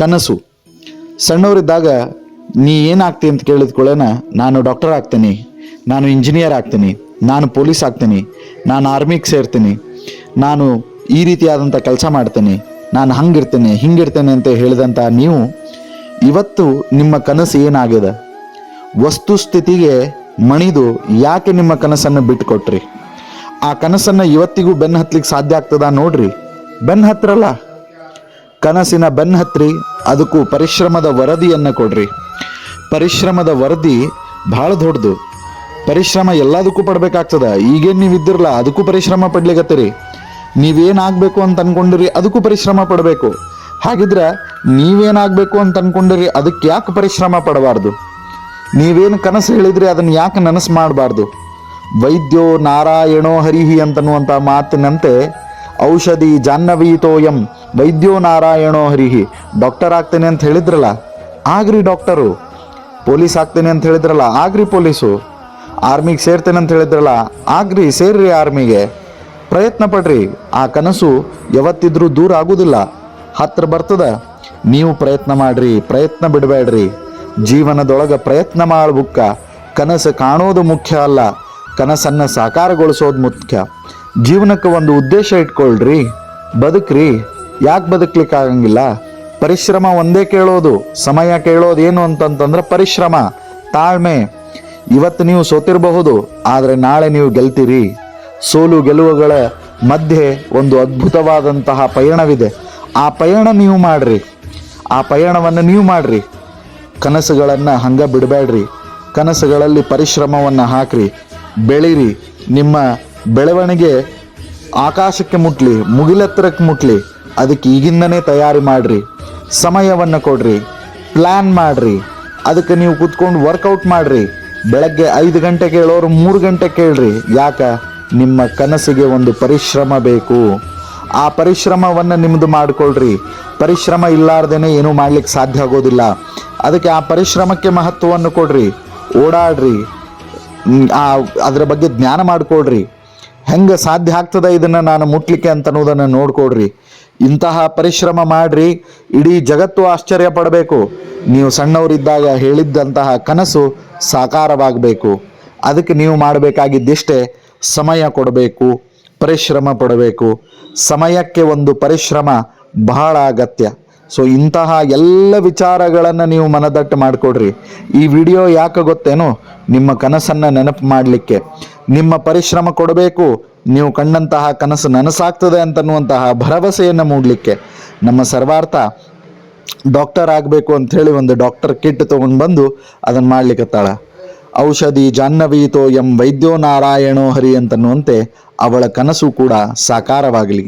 ಕನಸು. ಸಣ್ಣವರಿದ್ದಾಗ ನೀ ಏನಾಗ್ತಿ ಅಂತ ಕೇಳಿದ ನಾನು ಡಾಕ್ಟರ್ ಆಗ್ತೀನಿ, ನಾನು ಇಂಜಿನಿಯರ್ ಆಗ್ತೀನಿ, ನಾನು ಪೊಲೀಸ್ ಆಗ್ತೀನಿ, ನಾನು ಆರ್ಮಿಗೆ ಸೇರ್ತೀನಿ, ನಾನು ಈ ರೀತಿಯಾದಂಥ ಕೆಲಸ ಮಾಡ್ತೀನಿ, ನಾನು ಹಂಗಿರ್ತೇನೆ, ಹಿಂಗಿರ್ತೇನೆ ಅಂತ ಹೇಳಿದಂಥ ನೀವು, ಇವತ್ತು ನಿಮ್ಮ ಕನಸು ಏನಾಗಿದೆ ವಸ್ತುಸ್ಥಿತಿಗೆ ಮಣಿದು ಯಾಕೆ ನಿಮ್ಮ ಕನಸನ್ನು ಬಿಟ್ಟುಕೊಟ್ರಿ? ಆ ಕನಸನ್ನು ಇವತ್ತಿಗೂ ಬೆನ್ನು ಹತ್ತಲಿಕ್ಕೆ ಸಾಧ್ಯ ಆಗ್ತದ ನೋಡ್ರಿ. ಬೆನ್ನು ಹತ್ರಲ್ಲ. ಕನಸಿನ ಬೆನ್ನತ್ರಿ ಅದಕ್ಕೂ ಪರಿಶ್ರಮದ ವರದಿಯನ್ನು ಕೊಡ್ರಿ. ಪರಿಶ್ರಮದ ವರದಿ ಭಾಳ ದೊಡ್ಡದು. ಪರಿಶ್ರಮ ಎಲ್ಲದಕ್ಕೂ ಪಡ್ಬೇಕಾಗ್ತದ. ಈಗೇನು ನೀವು ಇದ್ದಿರಲ್ಲ ಅದಕ್ಕೂ ಪರಿಶ್ರಮ ಪಡ್ಲಿಕತ್ತೀರಿ. ನೀವೇನಾಗಬೇಕು ಅಂತ ಅನ್ಕೊಂಡಿರಿ, ಅದಕ್ಕೂ ಪರಿಶ್ರಮ ಪಡಬೇಕು. ಹಾಗಿದ್ರೆ ನೀವೇನಾಗಬೇಕು ಅಂತ ಅನ್ಕೊಂಡಿರಿ, ಅದಕ್ಕೆ ಯಾಕೆ ಪರಿಶ್ರಮ ಪಡಬಾರ್ದು? ನೀವೇನು ಕನಸು ಹೇಳಿದ್ರಿ, ಅದನ್ನು ಯಾಕೆ ನನಸು ಮಾಡಬಾರ್ದು? ವೈದ್ಯೋ ನಾರಾಯಣೋ ಹರಿಹಿ ಅಂತನ್ನುವಂಥ ಮಾತಿನಂತೆ ಔಷಧಿ ಜಾಹ್ನವೀತೋಯಂ ವೈದ್ಯೋ ನಾರಾಯಣೋ ಹರಿಹಿ. ಡಾಕ್ಟರ್ ಆಗ್ತೇನೆ ಅಂತ ಹೇಳಿದ್ರಲ್ಲ? ಆಗ್ರಿ ಡಾಕ್ಟರು ಪೊಲೀಸ್ ಆಗ್ತೇನೆ ಅಂತ ಹೇಳಿದ್ರಲ್ಲ? ಆಗ್ರಿ ಪೊಲೀಸು ಆರ್ಮಿಗೆ ಸೇರ್ತೇನೆ ಅಂತ ಹೇಳಿದ್ರಲ್ಲ? ಆಗ್ರಿ, ಸೇರ್ರಿ ಆರ್ಮಿಗೆ ಪ್ರಯತ್ನ ಪಡ್ರಿ. ಆ ಕನಸು ಯಾವತ್ತಿದ್ರೂ ದೂರ ಆಗುವುದಿಲ್ಲ ಹತ್ರ ಬರ್ತದ. ನೀವು ಪ್ರಯತ್ನ ಮಾಡ್ರಿ, ಪ್ರಯತ್ನ ಬಿಡಬೇಡ್ರಿ. ಜೀವನದೊಳಗೆ ಪ್ರಯತ್ನ ಮಾಡ್ಬುಕ್ಕ. ಕನಸು ಕಾಣೋದು ಮುಖ್ಯ ಅಲ್ಲ. ಕನಸನ್ನು ಸಾಕಾರಗೊಳಿಸೋದು ಮುಖ್ಯ. ಜೀವನಕ್ಕೆ ಒಂದು ಉದ್ದೇಶ ಇಟ್ಕೊಳ್ರಿ. ಬದುಕ್ರಿ. ಯಾಕೆ ಬದುಕ್ಲಿಕ್ಕೆ ಆಗಂಗಿಲ್ಲ ಪರಿಶ್ರಮ ಒಂದೇ ಕೇಳೋದು, ಸಮಯ ಕೇಳೋದು ಏನು ಅಂತಂತಂದ್ರೆ ಪರಿಶ್ರಮ, ತಾಳ್ಮೆ. ಇವತ್ತು ನೀವು ಸೋತಿರಬಹುದು, ಆದರೆ ನಾಳೆ ನೀವು ಗೆಲ್ತೀರಿ. ಸೋಲು ಗೆಲುವುಗಳ ಮಧ್ಯೆ ಒಂದು ಅದ್ಭುತವಾದಂತಹ ಪಯಣವಿದೆ. ಆ ಪಯಣ ನೀವು ಮಾಡ್ರಿ. ಆ ಪಯಣವನ್ನು ನೀವು ಮಾಡ್ರಿ. ಕನಸುಗಳನ್ನು ಹಂಗ ಬಿಡಬೇಡ್ರಿ ಕನಸುಗಳಲ್ಲಿ ಪರಿಶ್ರಮವನ್ನು ಹಾಕ್ರಿ. ಬೆಳೀರಿ. ನಿಮ್ಮ ಬೆಳವಣಿಗೆ ಆಕಾಶಕ್ಕೆ ಮುಟ್ಲಿ, ಮುಗಿಲೆತ್ತರಕ್ಕೆ ಮುಟ್ಲಿ, ಅದಕ್ಕೆ ಈಗಿಂದನೇ ತಯಾರಿ ಮಾಡ್ರಿ, ಸಮಯವನ್ನು ಕೊಡ್ರಿ ಪ್ಲ್ಯಾನ್ ಮಾಡ್ರಿ, ಅದಕ್ಕೆ ನೀವು ಕೂತ್ಕೊಂಡು ವರ್ಕೌಟ್ ಮಾಡ್ರಿ, ಬೆಳಗ್ಗೆ ಐದು ಗಂಟೆ ಕೇಳೋರು ಮೂರು ಗಂಟೆ ಕೇಳ್ರಿ, ಯಾಕ? ನಿಮ್ಮ ಕನಸಿಗೆ ಒಂದು ಪರಿಶ್ರಮ ಬೇಕು. ಆ ಪರಿಶ್ರಮವನ್ನು ನಿಮ್ಮದು ಮಾಡಿಕೊಳ್ರಿ. ಪರಿಶ್ರಮ ಇಲ್ಲಾರ್ದೇನೆ ಏನೂ ಮಾಡ್ಲಿಕ್ಕೆ ಸಾಧ್ಯ ಆಗೋದಿಲ್ಲ. ಅದಕ್ಕೆ ಆ ಪರಿಶ್ರಮಕ್ಕೆ ಮಹತ್ವವನ್ನು ಕೊಡ್ರಿ, ಓಡಾಡ್ರಿ ಆ, ಅದರ ಬಗ್ಗೆ ಜ್ಞಾನ ಮಾಡ್ಕೊಳ್ರಿ. ಹೆಂಗೆ ಸಾಧ್ಯ ಆಗ್ತದ ಇದನ್ನು ನಾನು ಮುಟ್ಲಿಕ್ಕೆ ಅಂತ ಅನ್ನೋದನ್ನು ನೋಡ್ಕೊಡ್ರಿ. ಇಂತಹ ಪರಿಶ್ರಮ ಮಾಡ್ರಿ, ಇಡೀ ಜಗತ್ತು ಆಶ್ಚರ್ಯ ಪಡಬೇಕು. ನೀವು ಸಣ್ಣವರಿದ್ದಾಗ ಹೇಳಿದ್ದಂತಹ ಕನಸು ಸಾಕಾರವಾಗಬೇಕು. ಅದಕ್ಕೆ ನೀವು ಮಾಡಬೇಕಾಗಿದ್ದಿಷ್ಟೇ ಸಮಯ ಕೊಡಬೇಕು, ಪರಿಶ್ರಮ ಪಡಬೇಕು. ಸಮಯಕ್ಕೆ ಒಂದು ಪರಿಶ್ರಮ ಬಹಳ ಅಗತ್ಯ. ಸೊ ಇಂತಹ ಎಲ್ಲ ವಿಚಾರಗಳನ್ನು ನೀವು ಮನದಟ್ಟು ಮಾಡಿಕೊಡ್ರಿ. ಈ ವಿಡಿಯೋ ಯಾಕೆ ಗೊತ್ತೇನು? ನಿಮ್ಮ ಕನಸನ್ನು ನೆನಪು ಮಾಡಲಿಕ್ಕೆ. ನಿಮ್ಮ ಪರಿಶ್ರಮ ಕೊಡಬೇಕು. ನೀವು ಕಂಡಂತಹ ಕನಸು ನನಸಾಗ್ತದೆ ಅಂತನ್ನುವಂತಹ ಭರವಸೆಯನ್ನು ಮೂಡಲಿಕ್ಕೆ. ನಮ್ಮ ಸರ್ವಾರ್ಥ ಡಾಕ್ಟರ್ ಆಗಬೇಕು ಅಂಥೇಳಿ ಒಂದು ಡಾಕ್ಟರ್ ಕಿಟ್ ತೊಗೊಂಡು ಬಂದು ಅದನ್ನು ಮಾಡ್ಲಿಕ್ಕತ್ತಾಳ ಔಷಧಿ ಜಾಹ್ನವೀತೋ ಎಂ ವೈದ್ಯೋ ನಾರಾಯಣೋ ಹರಿ ಅಂತನ್ನುವಂತೆ ಅವಳ ಕನಸು ಕೂಡ ಸಾಕಾರವಾಗಲಿ.